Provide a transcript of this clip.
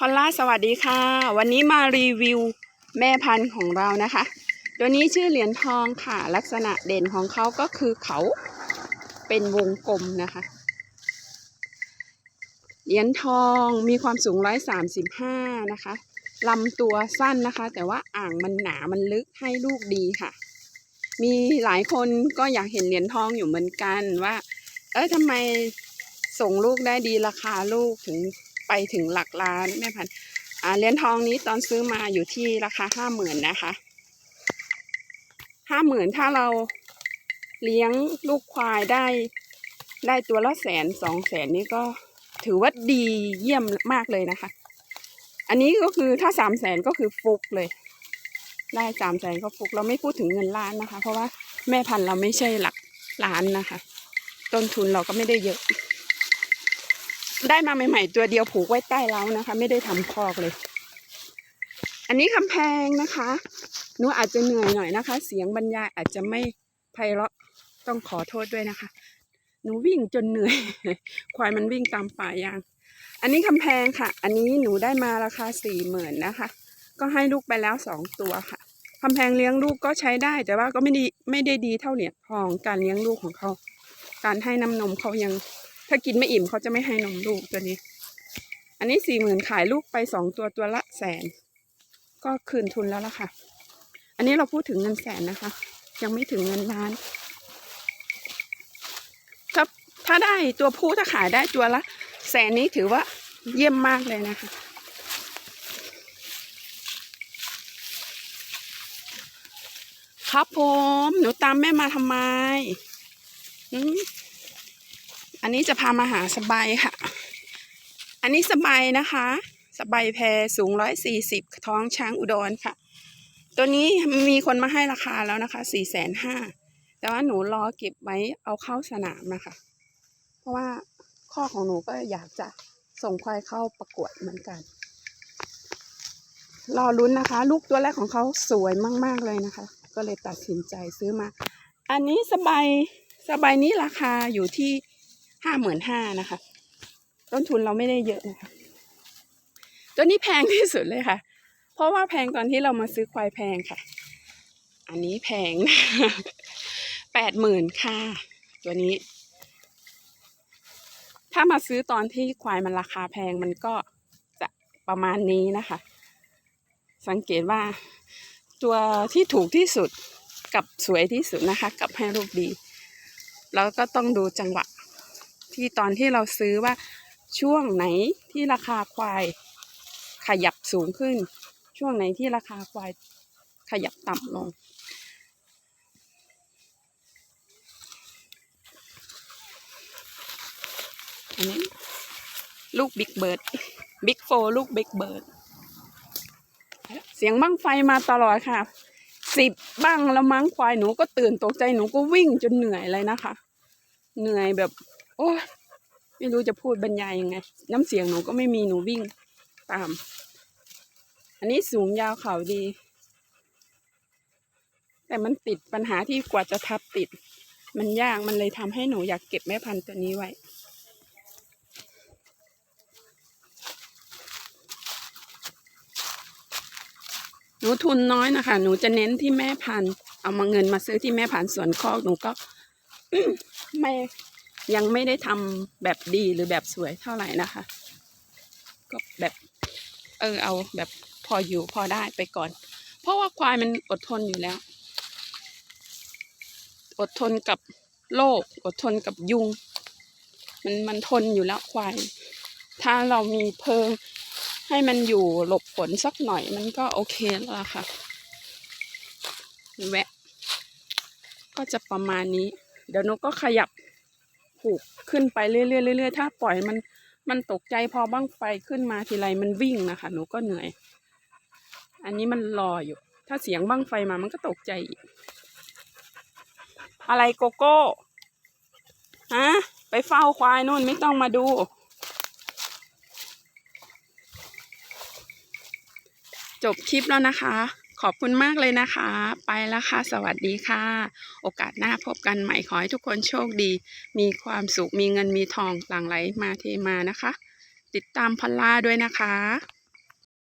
พอลล่าสวัสดีค่ะ วันนี้มารีวิวแม่พันธุ์ของเรานะคะ ตัวนี้ชื่อเหรียญทองค่ะ ลักษณะเด่นของเขาก็คือเขาเป็นวงกลมนะคะ เหรียญทองมีความสูง135นะคะลำตัวสั้นนะคะ แต่ว่าอ่างมันหนามันลึกให้ลูกดีค่ะ มีหลายคนก็อยากเห็นเหรียญทองอยู่เหมือนกันว่า เอ้ยทำไมส่งลูกได้ดีราคาลูกถึง ไปถึงหลักล้านแม่พันธุ์เหรียญทองนี้ตอนซื้อมาอยู่ที่ราคาห้าหมื่นนะคะห้าหมื่นถ้าเราเลี้ยงลูกควายได้ ได้ตัวละแสนสองแสนนี่ก็ถือว่าดีเยี่ยมมากเลยนะคะ อันนี้ก็คือถ้าสามแสนก็คือฟุกเลย ได้สามแสนก็ฟุกเราไม่พูดถึงเงินล้านนะคะ เพราะว่าแม่พันธุ์เราไม่ใช่หลักล้านนะคะ ต้นทุนเราก็ไม่ได้เยอะ ได้มาใหม่ ๆ ตัวเดียวผูกไว้ใต้เล้านะคะ ไม่ได้ทำคอกเลย อันนี้คำแพงนะคะหนูอาจจะเหนื่อยหน่อยนะคะ เสียงบรรยายอาจจะไม่ไพเราะต้องขอโทษด้วยนะคะ หนูวิ่งจนเหนื่อย ควายมันวิ่งตามป่ายาง อันนี้คำแพงค่ะ อันนี้หนูได้มาราคาสี่หมื่นนะคะ ก็ให้ลูกไปแล้วสองตัวค่ะคำแพงเลี้ยงลูกก็ใช้ได้ แต่ว่าก็ไม่ดีไม่ได้ดีเท่าเหรียญทองการเลี้ยงลูกของเขา การให้น้ำนมเขายัง ถ้ากินไม่อิ่มเขาจะไม่ให้นมลูกตัวนี้ อันนี้สี่หมื่นขายลูกไปสองตัวตัวละแสน ก็คืนทุนแล้วล่ะค่ะ อันนี้เราพูดถึงเงินแสนนะคะ ยังไม่ถึงเงินล้าน ถ้าถ้าได้ตัวผู้ถ้าขายได้ตัวละแสนนี้ถือว่าเยี่ยมมากเลยนะคะครับผม หนูตามแม่มาทำไม อันนี้จะพามาหาสบายค่ะ อันนี้สบายนะคะ สบายแพรสูงร้อยสี่สิบท้องช้างอุดรค่ะ ตัวนี้มีคนมาให้ราคาแล้วนะคะสี่แสนห้าแต่ว่าหนูรอเก็บไว้เอาเข้าสนามนะคะ เพราะว่าข้อของหนูก็อยากจะส่งควายเข้าประกวดเหมือนกัน รอลุ้นนะคะ ลูกตัวแรกของเขาสวยมาก ๆ เลยนะคะ ก็เลยตัดสินใจซื้อมา อันนี้สบายสบายนี้ราคาอยู่ที่ ห้าหมื่นห้านะคะ ต้นทุนเราไม่ได้เยอะนะคะ ตัวนี้แพงที่สุดเลยค่ะ เพราะว่าแพงตอนที่เรามาซื้อควายแพงค่ะ อันนี้แพงแปดหมื่นค่ะ ตัวนี้ ถ้ามาซื้อตอนที่ควายมันราคาแพงมันก็จะประมาณนี้นะคะ สังเกตว่าตัวที่ถูกที่สุดกับสวยที่สุดนะคะ กับให้รูปดี แล้วก็ต้องดูจังหวะ ที่ตอนที่เราซื้อว่าช่วงไหนที่ราคาควายขยับสูงขึ้น ช่วงไหนที่ราคาควายขยับต่ำลง อันนี้ลูกบิ๊กเบิร์ดบิ๊กโฟลูกบิ๊กเบิร์ดเสียงบั้งไฟมาตลอดค่ะสิบบ้างแล้วมั้งควายหนูก็ตื่นตกใจหนูก็วิ่งจนเหนื่อยเลยนะคะ เหนื่อยแบบ โอ้ยไม่รู้จะพูดบรรยายยังไง น้ำเสียงหนูก็ไม่มีหนูวิ่งตาม อันนี้สูงยาวเขาดี แต่มันติดปัญหาที่กว่าจะทับติด มันยากมันเลยทำให้หนูอยากเก็บแม่พันธุ์ตัวนี้ไว้หนูทุนน้อยนะคะ หนูจะเน้นที่แม่พันธุ์ เอามาเงินมาซื้อที่แม่พันธุ์สวนคอกหนูก็ ไม่ ยังไม่ได้ทำแบบดีหรือแบบสวยเท่าไหร่นะคะ ก็แบบเออเอาแบบพออยู่พอได้ไปก่อน เพราะว่าควายมันอดทนอยู่แล้ว อดทนกับโรคอดทนกับยุง มันมันทนอยู่แล้วควาย ถ้าเรามีเพิงให้มันอยู่หลบฝนสักหน่อยมันก็โอเคแล้วล่ะค่ะ แวะ ก็จะประมาณนี้ เดี๋ยวนกก็ขยับ ผูกขึ้นไปเรื่อยๆเรื่อยๆถ้าปล่อยมันมันตกใจพอบ้างไฟขึ้นมาทีไรมันวิ่งนะคะ หนูก็เหนื่อย อันนี้มันรออยู่ ถ้าเสียงบ้างไฟมามันก็ตกใจอีกอะไรโกโก้ฮะไปเฝ้าควายนู่นไม่ต้องมาดู จบคลิปแล้วนะคะ ขอบคุณมากเลยนะคะ ไปแล้วค่ะ สวัสดีค่ะ โอกาสหน้าพบกันใหม่ขอให้ทุกคนโชคดี มีความสุขมีเงินมีทองหลั่งไหลมาเทมานะคะ ติดตามพอลล่าด้วยนะคะ